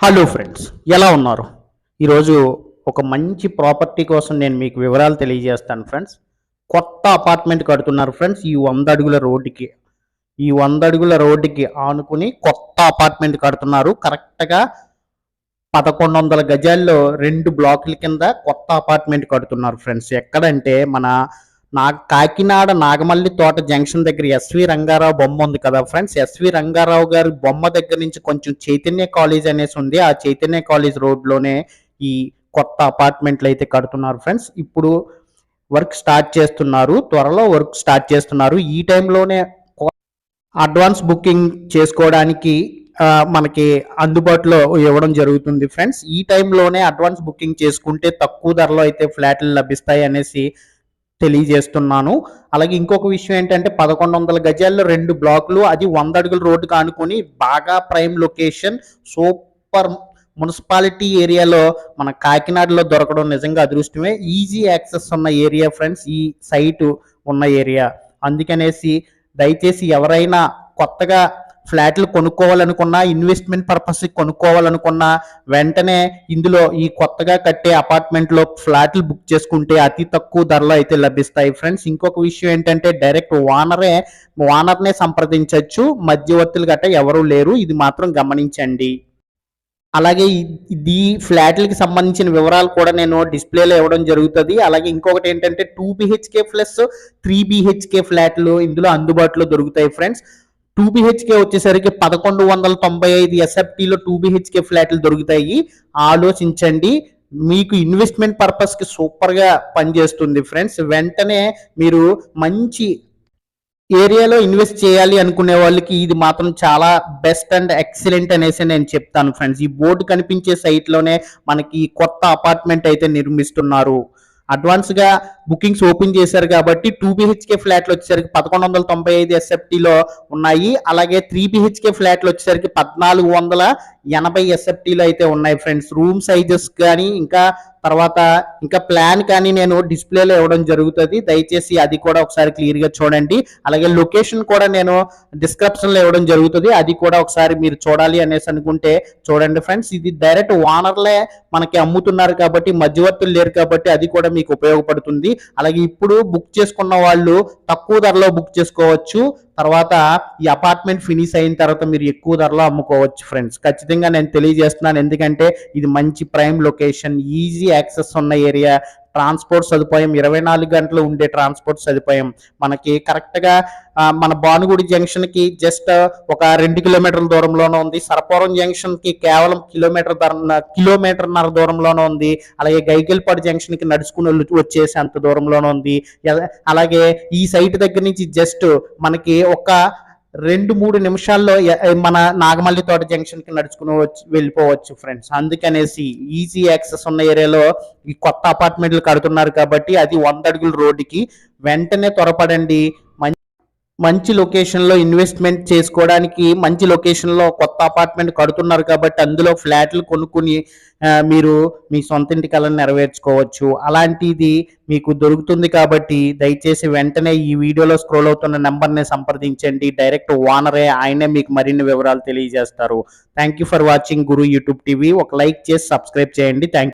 Hello friends ఎలా ఉన్నారు? ఈరోజు ఒక మంచి ప్రాపర్టీ కోసం నేను మీకు వివరాలు తెలియజేస్తాను ఫ్రెండ్స్ కొత్త అపార్ట్మెంట్ కడుతున్నారు ఫ్రెండ్స్ ఈ వంద అడుగుల రోడ్డుకి. ఈ వంద అడుగుల రోడ్డుకి ఆనుకుని కొత్త అపార్ట్మెంట్ కడుతున్నారు. కరెక్ట్గా పదకొండు వందల గజాల్లో రెండు బ్లాకుల కింద కొత్త అపార్ట్మెంట్ కడుతున్నారు ఫ్రెండ్స్ ఎక్కడంటే మన నా కాకినాడ నాగమల్లి తోట జంక్షన్ దగ్గర ఎస్వి రంగారావు బొమ్మ ఉంది కదా ఫ్రెండ్స్. ఎస్వి రంగారావు గారి బొమ్మ దగ్గర నుంచి కొంచెం చైతన్య కాలేజ్ అనేసి ఉంది. ఆ చైతన్య కాలేజ్ రోడ్లోనే ఈ కొత్త అపార్ట్మెంట్లు అయితే కడుతున్నారు ఫ్రెండ్స్. ఇప్పుడు వర్క్ స్టార్ట్ చేస్తున్నారు. త్వరలో వర్క్ స్టార్ట్ చేస్తున్నారు. ఈ టైంలోనే అడ్వాన్స్ బుకింగ్ చేసుకోవడానికి మనకి అందుబాటులో ఇవ్వడం జరుగుతుంది ఫ్రెండ్స్. ఈ టైంలోనే అడ్వాన్స్ బుకింగ్ చేసుకుంటే తక్కువ ధరలో అయితే ఫ్లాట్లు లభిస్తాయి అనేసి తెలియజేస్తున్నాను. అలాగే ఇంకొక విషయం ఏంటంటే పదకొండు వందల గజాల్లో రెండు బ్లాకులు అది వంద అడుగుల రోడ్డు కానుకొని బాగా ప్రైమ్ లొకేషన్ సూపర్ మున్సిపాలిటీ ఏరియాలో మన కాకినాడలో దొరకడం నిజంగా అదృష్టమే. ఈజీ యాక్సెస్ ఉన్న ఏరియా ఫ్రెండ్స్ ఈ సైటు ఉన్న ఏరియా. అందుకనేసి దయచేసి ఎవరైనా కొత్తగా ఫ్లాట్లు కొనుక్కోవాలనుకున్నా ఇన్వెస్ట్మెంట్ పర్పస్ కొనుక్కోవాలనుకున్నా వెంటనే ఇందులో ఈ కొత్తగా కట్టే అపార్ట్మెంట్లో ఫ్లాట్లు బుక్ చేసుకుంటే అతి తక్కువ ధరలో అయితే లభిస్తాయి. ఫ్రెండ్స్ ఇంకొక విషయం ఏంటంటే డైరెక్ట్ ఓనరే ఓనర్నే సంప్రదించవచ్చు మధ్యవర్తులు గట్రా ఎవరూ లేరు. ఇది మాత్రం గమనించండి. అలాగే ఈ- ఈ ఫ్లాట్లకి సంబంధించిన వివరాలు కూడా నేను డిస్ప్లేలో ఇవ్వడం జరుగుతుంది. అలాగే ఇంకొకటి ఏంటంటే two BHK plus three BHK ఫ్లాట్లు ఇందులో అందుబాటులో దొరుకుతాయి. ఫ్రెండ్స్ టూ బిహెచ్కే వచ్చేసరికి పదకొండు వందల తొంభై ఐదు ఎస్ఎఫ్టీలో టూ బిహెచ్కే ఫ్లాట్లు దొరుకుతాయి. ఆలోచించండి. మీకు ఇన్వెస్ట్మెంట్ పర్పస్కి సూపర్గా పనిచేస్తుంది ఫ్రెండ్స్. వెంటనే మీరు మంచి ఏరియాలో ఇన్వెస్ట్ చేయాలి అనుకునే వాళ్ళకి ఇది మాత్రం చాలా బెస్ట్ అండ్ ఎక్సలెంట్ అనేసి నేను చెప్తాను ఫ్రెండ్స్. ఈ బోర్డు కనిపించే సైట్లోనే మనకి కొత్త అపార్ట్మెంట్ అయితే నిర్మిస్తున్నారు. అడ్వాన్స్గా బుకింగ్స్ ఓపెన్ చేశారు కాబట్టి టూ బిహెచ్కే ఫ్లాట్లు వచ్చేసరికి పదకొండు వందల తొంభై ఐదు ఎస్ఎఫ్టీలో ఉన్నాయి. అలాగే త్రీ బిహెచ్కే ఫ్లాట్లు వచ్చేసరికి పద్నాలుగు వందల ఎనభై ఎస్ఎఫ్టీలు అయితే ఉన్నాయి ఫ్రెండ్స్. రూమ్ సైజెస్ కానీ ఇంకా తర్వాత ఇంకా ప్లాన్ కానీ నేను డిస్ప్లేలో ఇవ్వడం జరుగుతుంది. దయచేసి అది కూడా ఒకసారి క్లియర్గా చూడండి. అలాగే లొకేషన్ కూడా నేను డిస్క్రిప్షన్లో ఇవ్వడం జరుగుతుంది. అది కూడా ఒకసారి మీరు చూడాలి అనేసి అనుకుంటే చూడండి ఫ్రెండ్స్. ఇది డైరెక్ట్ ఓనర్లే మనకి అమ్ముతున్నారు కాబట్టి మధ్యవర్తులు లేరు కాబట్టి అది కూడా మీకు ఉపయోగపడుతుంది. అలాగే ఇప్పుడు బుక్ చేసుకున్న వాళ్ళు తక్కువ ధరలో బుక్ చేసుకోవచ్చు. తర్వాత ఈ అపార్ట్మెంట్ ఫినిష్ అయిన తర్వాత మీరు ఎక్కువ ధరలో అమ్ముకోవచ్చు ఫ్రెండ్స్ ఖచ్చితంగా నేను తెలియజేస్తున్నాను. ఎందుకంటే ఇది మంచి ప్రైమ్ లొకేషన్ ఈజీ యాక్సెస్ ఉన్న ఏరియా ట్రాన్స్పోర్ట్ సదుపాయం ఇరవై నాలుగు గంటలు ఉండే ట్రాన్స్పోర్ట్ సదుపాయం. మనకి కరెక్ట్గా మన భానుగుడి జంక్షన్కి జస్ట్ ఒక రెండు కిలోమీటర్ల దూరంలోనే ఉంది. సరపురం జంక్షన్కి కేవలం కిలోమీటర్ ధర కిలోమీటర్న్నర దూరంలోనే ఉంది. అలాగే గైకెల్పాడు జంక్షన్కి నడుచుకుని వచ్చేసి అంత దూరంలోనే ఉంది. అలాగే ఈ సైట్ దగ్గర నుంచి జస్ట్ మనకి ఒక రెండు మూడు నిమిషాల్లో మన నాగమల్లి తోట జంక్షన్కి నడుచుకుని వెళ్ళిపోవచ్చు ఫ్రెండ్స్. అందుకనేసి ఈజీ యాక్సెస్ ఉన్న ఏరియాలో ఈ కొత్త అపార్ట్మెంట్లు కడుతున్నారు కాబట్టి అది వంద అడుగుల రోడ్డుకి వెంటనే త్వరపడండి. మం- మంచి లొకేషన్లో ఇన్వెస్ట్మెంట్ చేసుకోవడానికి మంచి లొకేషన్లో కొత్త అపార్ట్మెంట్ కడుతున్నారు కాబట్టి అందులో ఫ్లాట్లు కొనుక్కుని మీరు మీ సొంత ఇంటి కళను నెరవేర్చుకోవచ్చు. అలాంటిది మీకు దొరుకుతుంది కాబట్టి దయచేసి వెంటనే ఈ వీడియోలో స్క్రోల్ అవుతున్న నెంబర్ని సంప్రదించండి. డైరెక్ట్ ఓనరే ఆయనే మీకు మరిన్ని వివరాలు తెలియజేస్తారు. Thank you for watching Guru YouTube TV ఒక లైక్ చేసి సబ్స్క్రైబ్ చేయండి. థ్యాంక్